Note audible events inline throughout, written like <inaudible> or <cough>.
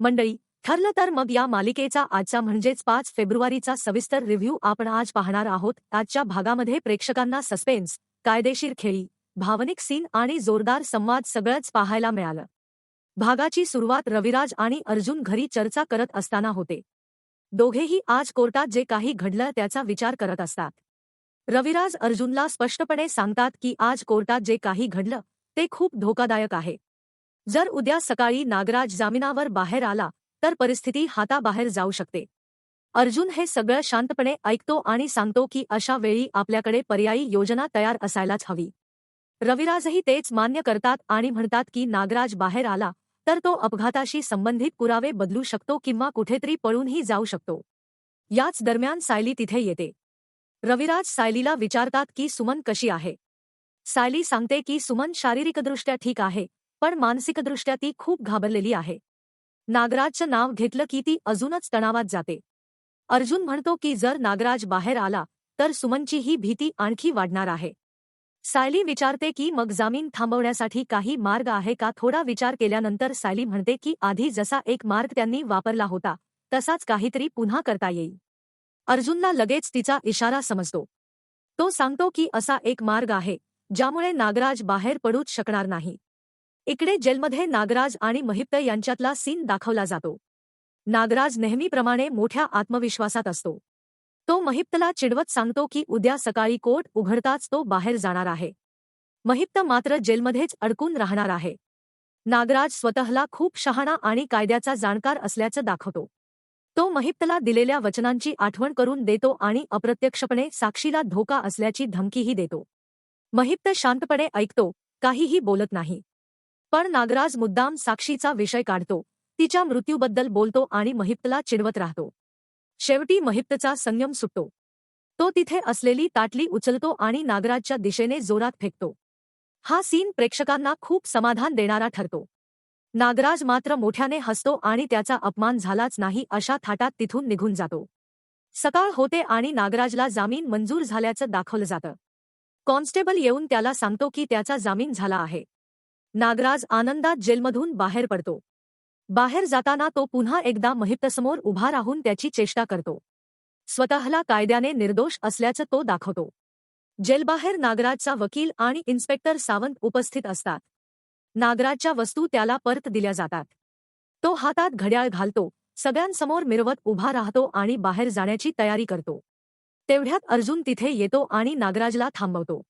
मंडळी ठरलं तर मग या मालिकेचा आजचा म्हणजेच पाच फेब्रुवारीचा सविस्तर रिव्ह्यू आपण आज पाहणार आहोत. आजच्या भागामध्ये प्रेक्षकांना सस्पेन्स कायदेशीर खेळी भावनिक सीन आणि जोरदार संवाद सगळंच पाहायला मिळालं. भागाची सुरुवात रविराज आणि अर्जुन घरी चर्चा करत असताना होते. दोघेही आज कोर्टात जे काही घडलं त्याचा विचार करत असतात. रविराज अर्जुनला स्पष्टपणे सांगतात की आज कोर्टात जे काही घडलं ते खूप धोकादायक आहे. जर उद्या सकाळी नागराज जामिनावर बाहेर आला तर परिस्थिती हाताबाहेर जाऊ शकते. अर्जुन हे सगळं शांतपणे ऐकतो आणि सांगतो की अशा वेळी आपल्याकडे पर्यायी योजना तयार असायलाच हवी. रविराजही तेच मान्य करतात आणि म्हणतात की नागराज बाहेर आला तर तो अपघाताशी संबंधित पुरावे बदलू शकतो किंवा कुठेतरी पळूनही जाऊ शकतो. याच दरम्यान सायली तिथे येते. रविराज सायलीला विचारतात की सुमन कशी आहे? सायली सांगते की सुमन शारीरिकदृष्ट्या ठीक आहे पण मानसिकदृष्ट्या ती खूप घाबरलेली आहे. नागराजचं नाव घेतलं की ती अजूनच तणावात जाते. अर्जुन म्हणतो की जर नागराज बाहेर आला तर सुमनची ही भीती आणखी वाढणार आहे. सायली विचारते की मग जामीन थांबवण्यासाठी काही मार्ग आहे का? थोडा विचार केल्यानंतर सायली म्हणते की आधी जसा एक मार्ग त्यांनी वापरला होता तसाच काहीतरी पुन्हा करता येईल. अर्जुनला लगेच तिचा इशारा समजतो. तो सांगतो की असा एक मार्ग आहे ज्यामुळे नागराज बाहेर पडूच शकणार नाही. इकडे जेलमध्ये नागराज आणि महिप्त यांच्यातला सीन दाखवला जातो. नागराज नेहमीप्रमाणे मोठ्या आत्मविश्वासात असतो. तो महिप्तला चिडवत सांगतो की उद्या सकाळी कोर्ट उघडताच तो बाहेर जाणार आहे. महिप्त मात्र जेलमध्येच अडकून राहणार आहे. नागराज स्वतःला खूप शहाणा आणि कायद्याचा जाणकार असल्याचं दाखवतो. तो महिप्तला दिलेल्या वचनांची आठवण करून देतो आणि अप्रत्यक्षपणे साक्षीला धोका असल्याची धमकीही देतो. महिप्त शांतपणे ऐकतो काहीही बोलत नाही. पण नागराज मुद्दाम साक्षीचा विषय काढतो. तिच्या मृत्यूबद्दल बोलतो आणि महिप्तला चिडवत राहतो. शेवटी महिप्तचा संयम सुटतो. तो तिथे असलेली ताटली उचलतो आणि नागराजच्या दिशेने जोरात फेकतो. हा सीन प्रेक्षकांना खूप समाधान देणारा ठरतो. नागराज मात्र मोठ्याने हसतो आणि त्याचा अपमान झालाच नाही अशा थाटात तिथून निघून जातो. सकाळ होते आणि नागराजला जामीन मंजूर झाल्याचं दाखवलं जातं. कॉन्स्टेबल येऊन त्याला सांगतो की त्याचा जामीन झाला आहे. नागराज आनंदात जेलमधून बाहेर पडतो. बाहेर जाताना तो पुन्हा एकदा महिप्तसमोर उभा राहून त्याची चेष्टा करतो. स्वतःला कायद्याने निर्दोष असल्याचं तो दाखवतो. जेलबाहेर नागराजचा वकील आणि इन्स्पेक्टर सावंत उपस्थित असतात. नागराजच्या वस्तू त्याला परत दिल्या जातात. तो हातात घड्याळ घालतो सगळ्यांसमोर मिरवत उभा राहतो आणि बाहेर जाण्याची तयारी करतो. तेवढ्यात अर्जुन तिथे येतो आणि नागराजला थांबवतो.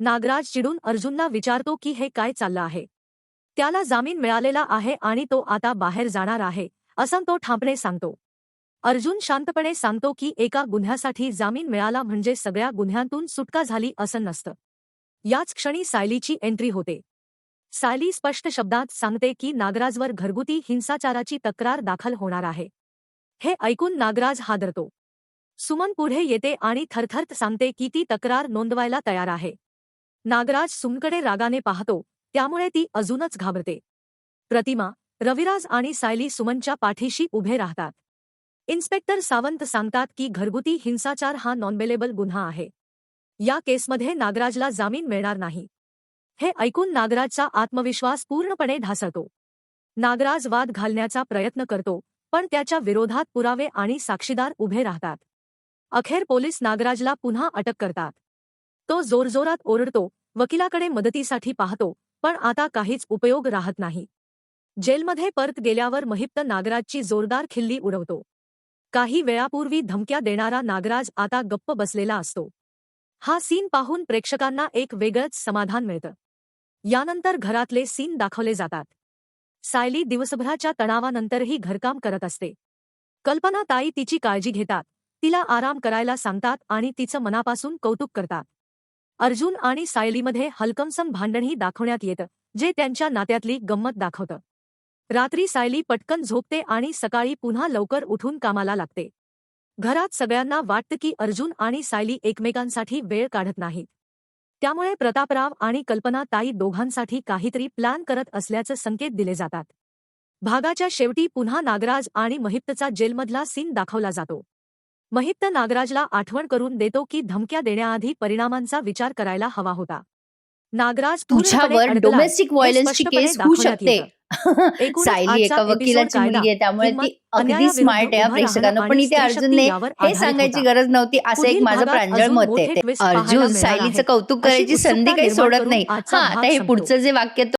नागराज चिडून अर्जुनला विचारतो की हे काय चाललं आहे? त्याला जामीन मिळालेला आहे आणि तो आता बाहेर जाणार आहे असं तो ठामपणे सांगतो. अर्जुन शांतपणे सांगतो की एका गुन्ह्यासाठी जामीन मिळाला म्हणजे सगळ्या गुन्ह्यांतून सुटका झाली असं नसतं. याच क्षणी सायलीची एंट्री होते. सायली स्पष्ट शब्दात सांगते की नागराजवर घरगुती हिंसाचाराची तक्रार दाखल होणार आहे. हे ऐकून नागराज हादरतो. सुमन पुढे येते आणि थरथरत सांगते की ती तक्रार नोंदवायला तयार आहे. नागराज सुमकडे रागाने पाहतो त्यामुळे ती अजूनच घाबरते. प्रतिमा रविराज आणि सायली सुमनच्या पाठीशी उभे राहतात. इन्स्पेक्टर सावंत सांगतात की घरगुती हिंसाचार हा नॉनबेलेबल गुन्हा आहे. या केसमध्ये नागराजला जामीन मिळणार नाही. हे ऐकून नागराजचा आत्मविश्वास पूर्णपणे ढासळतो. नागराज वाद घालण्याचा प्रयत्न करतो पण त्याच्या विरोधात पुरावे आणि साक्षीदार उभे राहतात. अखेर पोलीस नागराजला पुन्हा अटक करतात. तो जोरजोरात ओरडतो वकिलाकडे मदतीसाठी पाहतो पण आता काहीच उपयोग राहत नाही. जेलमध्ये परत गेल्यावर महिप्त नागराजची जोरदार खिल्ली उडवतो. काही वेळापूर्वी धमक्या देणारा नागराज आता गप्प बसलेला असतो. हा सीन पाहून प्रेक्षकांना एक वेगळंच समाधान मिळतं. यानंतर घरातले सीन दाखवले जातात. सायली दिवसभराच्या तणावानंतरही घरकाम करत असते. कल्पना ताई तिची काळजी घेतात तिला आराम करायला सांगतात आणि तिचं मनापासून कौतुक करतात. अर्जुन आणि सायलीमध्ये हलकमसम भांडणही दाखवण्यात येतं जे त्यांच्या नात्यातली गंमत दाखवतं. रात्री सायली पटकन झोपते आणि सकाळी पुन्हा लवकर उठून कामाला लागते. घरात सगळ्यांना वाटतं की अर्जुन आणि सायली एकमेकांसाठी वेळ काढत नाहीत. त्यामुळे प्रतापराव आणि कल्पना ताई दोघांसाठी काहीतरी प्लॅन करत असल्याचं संकेत दिले जातात. भागाच्या शेवटी पुन्हा नागराज आणि महिप्तचा जेलमधला सीन दाखवला जातो. महिप्त नागराजला आठवण करून देतो की धमक्या देण्याआधी परिणामांचा विचार करायला हवा होता नागराज तुझ्यावर. डोमेस्टिक व्हायलन्सची केस होऊ शकते <laughs> सायली एका वकिलाची मुलगी आहे त्यामुळे ती अगदी स्मार्ट आहे हा प्रेक्षकांना पण इथे अर्जुनने हे सांगायची. गरज नव्हती असं एक माझं प्रांजळ मत आहे अर्जुन सायलीचं. कौतुक करायची संधी काही सोडत नाही हा आता हे. पुढचं जे वाक्य